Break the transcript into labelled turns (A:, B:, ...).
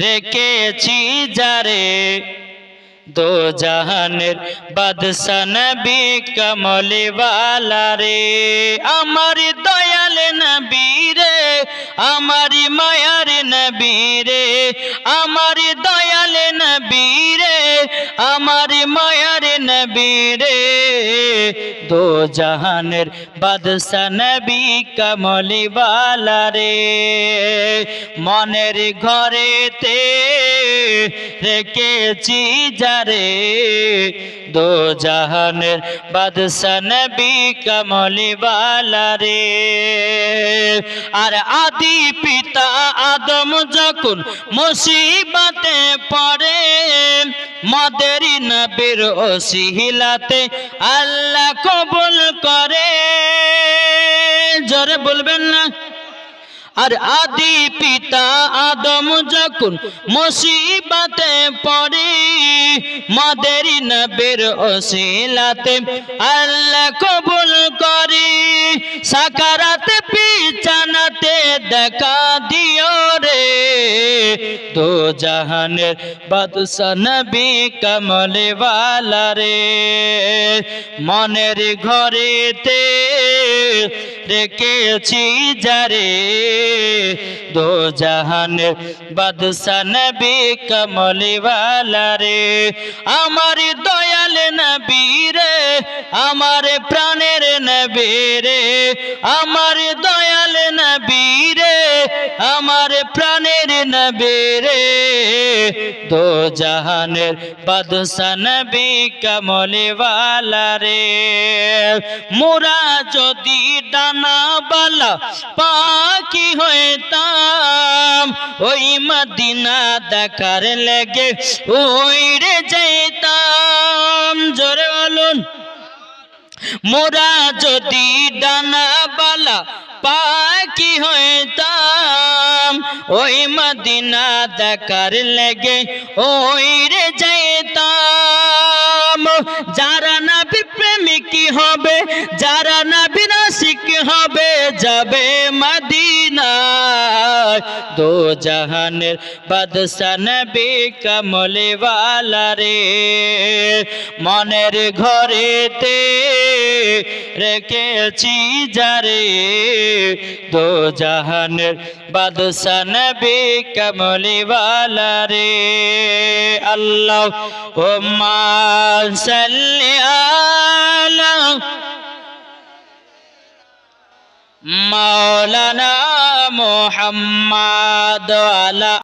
A: রেখেছি যারে। দো জাহানের বাদশা নবী কমলিওয়ালা রে। আমার দয়াল নবী রে আমার মায়ার নবী আমার দয়াল নবী রে আমার মায়ার নবী দো জাহানের বাদশা নবী কমলিওয়ালা রে। মনের ঘরেতে রেখেছি যারে দো জাহানের বাদশা নবী কমলিওয়ালা রে। আর আদি পিতা আদম যখন মুসিবতে পড়ে মদেরি নবীর ওসিলাতে আল্লাহ কবুল করে। জোরে বলবেন না? আর আদি পিতা আদম যখন মুসিবতে পড়ে, মাদের নবের ওসিলাতে আল্লাহ কবুল করে। সাকারাতে পিছানাতে দেখা দিও রে। তো জাহানের বাদশা নবী কমলে ওয়ালা রে। মনের ঘরেতে রেখেছি যারে দো জাহানের বাদশা নবী কমলিওয়ালা রে। আমার দয়াল নবী রে, আমার প্রাণের নবী রে। আমার দয়াল নবী প্রাণের নবী রে। দো জাহানের বাদশা নবী কমলিওয়ালা রে। মোরা যদি ডানা বালা পাখি হইতাম, ওই মদিনা দেখার লেগে ওই রে যেতাম জোরে বলুন। মোরা যদি ডানা বালা পাখি হইতাম ওই মদিনা দেখার লেগে ওই রে যেতাম যারা নাবি প্রেমিক হবে, যারা নাবি নাসিক হবে, যাবে মদিনায়। দো জাহানের বাদশা নবী কমলে ওয়ালা রে, মনের ঘরেতে রেখেছি যারে দো জাহানের বাদশা নবী কমলে ওয়ালা রে। আল্লাহ ও সাল্লি আলা মাওলানা মোহাম্মদ আলা